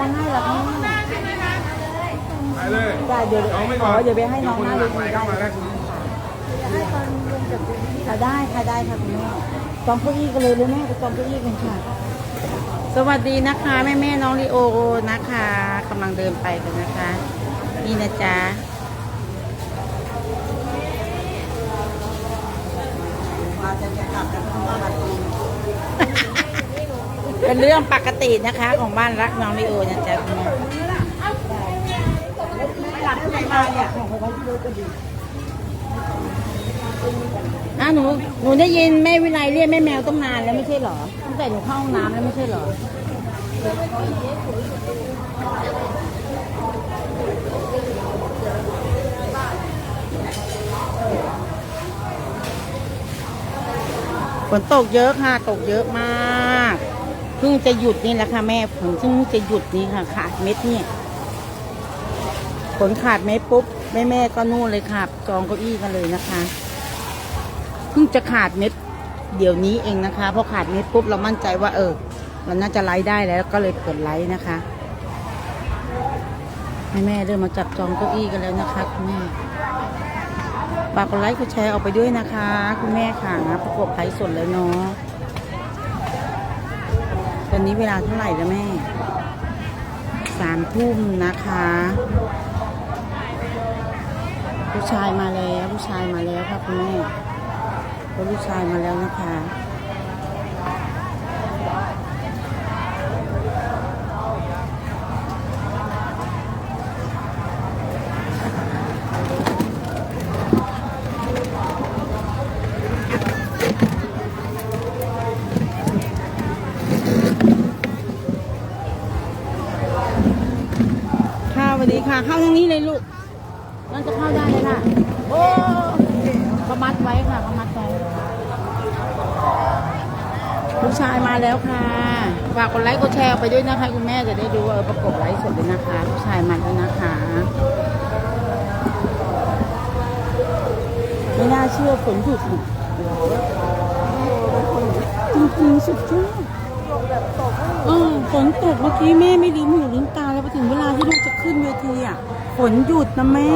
มาให้เหรอคะไปเลยจ้าเดี๋ยวน้องไม่ขก่ออนเดี๋ยวไปให้น้องหคนน้าหเวลังทีใหม่ได้เข้ามาแล้วค่ะได้ค่ะได้ค่ะคุณแม่จองเก้าอี้กันเลยเลยแม่ไปจองเก้าอี้กันค่ะ สวัสดีนะคะแม่แม่ๆน้องลีโอนะคะกำลังเดินไปกันนะคะ นี่นะจ๊ะ เป็นเรื่องปกตินะคะของบ้านรักน้องลีโอนะจ๊ะคุณแม่อะหนูหนูได้ยินแม่วิไลเรียกแม่แมวต้องนานแล้วไม่ใช่เหรอตั้งแต่หนูเข้าห้องน้ำแล้วไม่ใช่เหรอฝนตกเยอะค่ะ ตกเยอะมาก เพิ่งจะหยุดนี่แหละค่ะแม่ฝนเพิ่งจะหยุดนี่ค่ะ ขาดเม็ดเนี่ยฝนขาดเม็ดปุ๊บแม่แม่ก็นู่นเลยค่ะจองเก้าอี้กันเลยนะคะเพิ่งจะขาดเม็ดเดี๋ยวนี้เองนะคะพอขาดเม็ดปุ๊บเรามั่นใจว่า เออมันน่าจะไลฟ์ได้แล้วก็เลยกดไลฟ์นะคะแม่แม่เริ่มมาจับจองเก้าอี้กันแล้วนะคะคุณแม่ฝากกดไลค์กดแชร์ออกไปด้วยนะคะ คุณแม่ค่ะประกบไลฟ์สดแล้วเนาะ อนนี้เวลาเท่าไหร่แล้วแม่ สามทุ่มนะคะ ผู้ชายมาแล้ว ผู้ชายมาแล้วค่ะคุณแม่ลูกชายมาแล้วนะคะ ค่ะเข้าทางนี้เลยลูกนั่นจะเข้าได้เลยค่ะ โอ้เขามัดไว้ค่ะเขามัดไว้ลูกชายมาแล้วค่ะ ฝากกดไลค์กดแชร์ไปด้วยนะคะคุณแม่จะได้ดูว่าเออประกบไลฟ์สดเลยนะคะลูกชายมาแล้วนะคะไม่น่าเชื่อฝนหยุดจริงๆสุดยอดเออฝนตกเมื่อกี้แม่ไม่ลืมหูลืมตาแล้วพอ ถึงเวลาที่ลูกจะขึ้นเวทีอะฝนหยุดนะแม่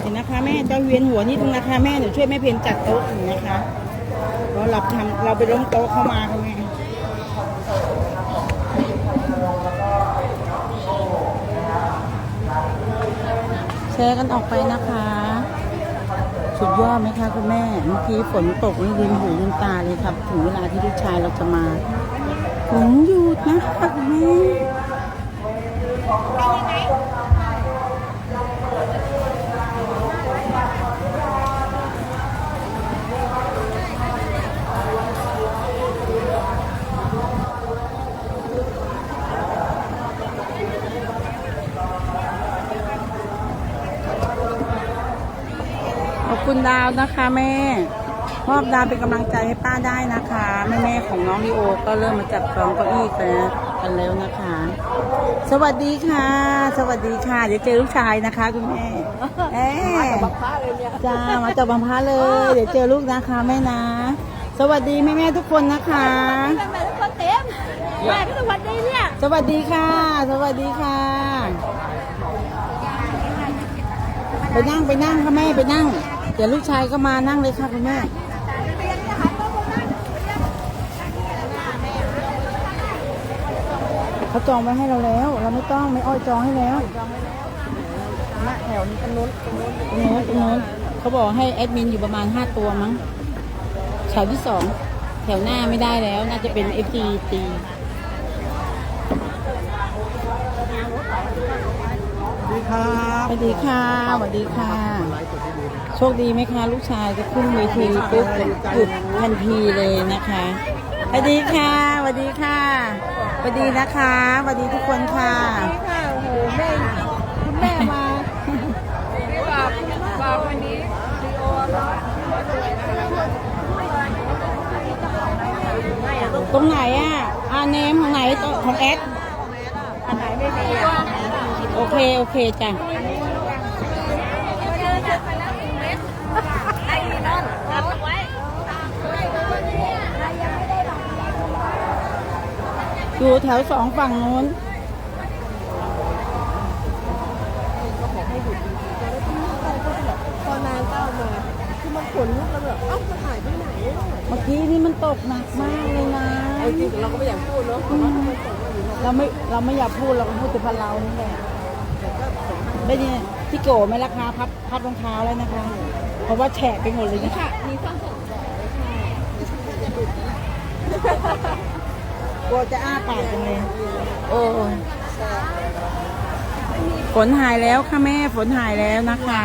เห็นนะคะแม่จะเวียน หัวนิดนึงนะคะ แม่หนูช่วยแม่เพนจัดโต๊ะอยู่นะคะเราะเราทำเราไปล้มโต๊ะเข้ามาค่ะแม่แชร์กันออกไปนะคะ สุดยอดไหมคะคุณแม่เมื่อกี้ฝนตกนี่ลืมหูลืมตาเลยครับ ถึงเวลาที่ลูกชายเราจะมาฝนหยุดนะคะคุณแม่ คุณดาวนะคะแม่มอบดาวเป็นกำลังใจให้ป้าได้นะคะ แม่แม่ๆของน้องลีโอ ก็เริ่มมาจับจองเก้าอี้กันแล้วกันแล้วนะคะ สวัสดีค่ะ สวัสดีค่ะ เดี๋ยวเจอลูกชายนะคะคุณแม่เอ๊จ้ามาจากบางพระเลย เดี๋ยวเจอลูกนะคะแม่นะ สวัสดีแม่แม่ๆทุกคนนะคะแม่ทุกคนเต็มแม่ก็สวัสดีเนี่ย สวัสดีค่ะ สวัสดีค่ะ ไปนั่งไปนั่งค่ะแม่ไปนั่ง เดี๋ยวลูกชายก็มานั่งเลยค่ะคุณแม่เขาจองไว้ให้เราแล้ว เราไม่ต้องไม่อ้อยจองให้แล้วณแถวนี้ตรงนู้นตรงนู้นตรงนู้นตรงนู้นเขาบอกให้แอดมินอยู่ประมาณห้าตัวมั้งแถวที่สองแถวหน้าไม่ได้แล้ว น่าจะเป็นเอฟซีตี ครับสวัสดีค่ะสวัสดีค่ะ โชคดีไหมคะ ลูกชายจะขึ้นเวทีปุ๊บหยุดทันทีเลยนะคะสวัสดีค่ะสวัสดีค่ะสวัสดีนะคะสวัสดีทุกคนค่ะสวัสดีค่ะโอ้โหแม่คุณแม่มาไม่บาปบาปวันนี้ดีโอร้อตรงไหนอะอาเนมของไหนของแอดอันไหนไม่มีอะ โอเค โอเคจ้ะเจอเจอไปแล้วหนึ่งเม็ดไอ้นั่นรับไว้อยู่แถวสองฝั่งนู้นตอนนานก็เอามาคือมันขนลุกแล้วแบบเอ้าจะหายไปไหนเมื่อกี้นี่มันตกหนักมากเลยนะไอ้จริงเราก็ไม่อยากพูดเนาะอืมเราไม่เราไม่อยากพูดเราก็พูดแต่พันเรานี่แหละ ได้ยินพี่โกไหมราคาพับพับรองเท้าแล้วนะคะ เพราะว่าแฉะไปหมดเลยนะคะมีซ่อมสองกลัวจะอ้าปากจังเลยโอ้ฝนหายแล้วค่ะแม่ฝนหายแล้วนะคะ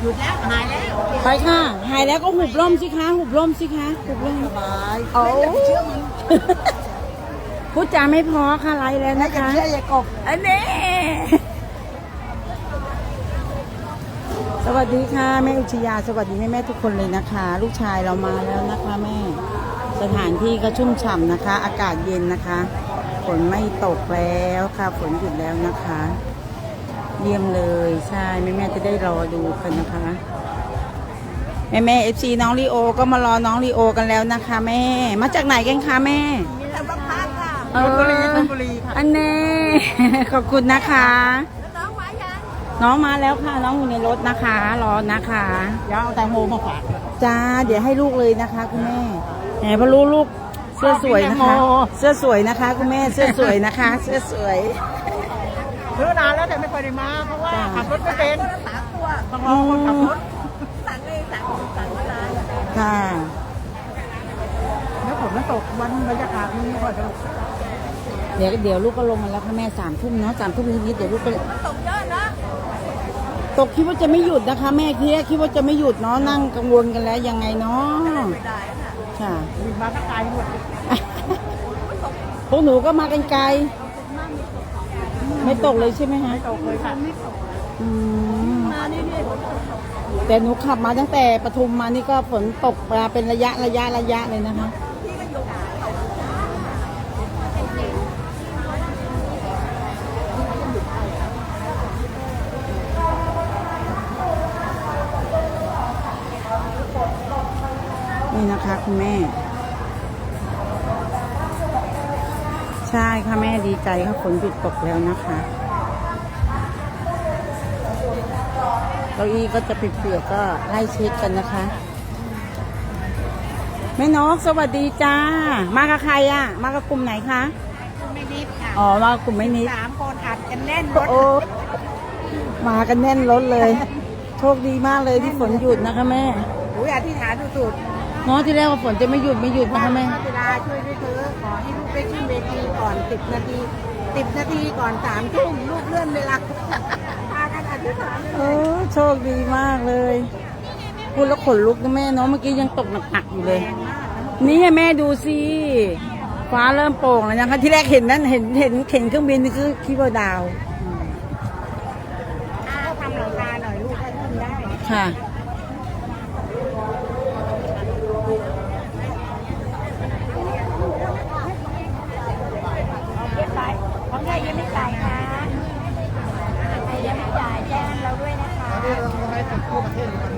หยุดแล้วหายแล้ว ไปค่ะ หายแล้วก็หุบร่มสิคะ หุบร่มสิคะ หุบร่มสบายโอ้พูดจาไม่พอค่ะไลฟ์แล้วนะคะเชื่ออย่ากบอันนี้ สวัสดีค่ะแม่อุชยาสวัสดีแม่แม่ๆทุกคนเลยนะคะ ลูกชายเรามาแล้วนะคะแม่ สถานที่ก็ชุ่มฉ่ำนะคะ อากาศเย็นนะคะ ฝนไม่ตกแล้วค่ะ ฝนหยุดแล้วนะคะ เยี่ยมเลยใช่แม่แม่ๆจะได้รอดูกันนะคะ แม่แม่เอฟซีน้องลีโอ ก็มารอน้องลีโอกันแล้วนะคะ แม่ มาจากไหนกันคะแม่มีแต่ประพัดค่ะเอออันแน่ขอบคุณนะคะ น้องมาแล้วค่ะ น้องอยู่ในรถนะคะ รอนะคะ เดี๋ยวเอาแตงโมมาฝากจ้า เดี๋ยวให้ลูกเลยนะคะคุณแม่แหมพอรู้ลูกเสื้อสวยนะคะ เสื้อสวยนะคะคุณแม่เสื้อสวยนะคะ เสื้อสวยซื้อนานแล้วแต่ไม่เคยได้มาเพราะว่าจ้ะขับรถไม่เป็นสามตัวต้องรอคนขับรถสั่งเลยสั่งสั่งเวลาค่ะแล้วฝนมันตกวันบรรยากาศมันไม่ค่อยสนุกเดี๋ยวเดี๋ยวลูกก็ลงมาแล้วค่ะแม่สามทุ่มเนาะสามทุ่มนิดๆเดี๋ยวลูกก็ตกเยอะนะ ตกคิดว่าจะไม่หยุดนะคะ แม่คิดคิดว่าจะไม่หยุดเนาะนั่งกังวลกันแล้วยังไงเนาะไม่ได้นะค่ะบินมาก็ไกลหมดพวกหนูก็มากันไกล ไม่ตกเลยใช่ไหมคะตกเลยค่ะอืมมานี่นี่แต่หนูขับมาตั้งแต่ปทุมมานี่ก็ฝนตกมาเป็นระยะระยะระยะเลยนะคะ คะคุณแม่ ใช่ค่ะแม่ดีใจค่ะฝนหยุดตกแล้วนะคะเก้าอี้ก็จะเปียกๆก็ไล่เช็ดกันนะคะ แม่นกสวัสดีจ้า มากับใครอะ มากับกลุ่มไหนคะไม่นิดค่ะอ๋อมากับกลุ่มไม่นิดสามคนอัดกันแน่นรถโอ้มากันแน่นรถเลย โชคดีมากเลยที่ฝนหยุดนะคะแม่อุ้ยอธิษฐานสุดเนาะที่แรกว่าฝนจะไม่หยุดไม่หยุดๆนะคะแม่พระบิดาช่วยด้วยเถอะขอให้ลูกได้ขึ้นเวทีก่อนสิบนาทีสิบนาทีก่อนสามทุ่มลูกเลื่อนเวลาพากันอธิษฐานเออโชคดีมากเลยพูดแล้วขนลุกนะแม่เนาะเมื่อกี้ยังตกหนักๆอยู่เลยนี่แม่ดูสิฟ้าเริ่มโปร่งแล้วนะคะที่แรกเห็นนั้นเห็นเห็นเห็นเครื่องบินนี่คือคิดว่าดาว อ้าวทำหลังคาหน่อยลูกให้ขึ้นได้ ค่ะ Thank you.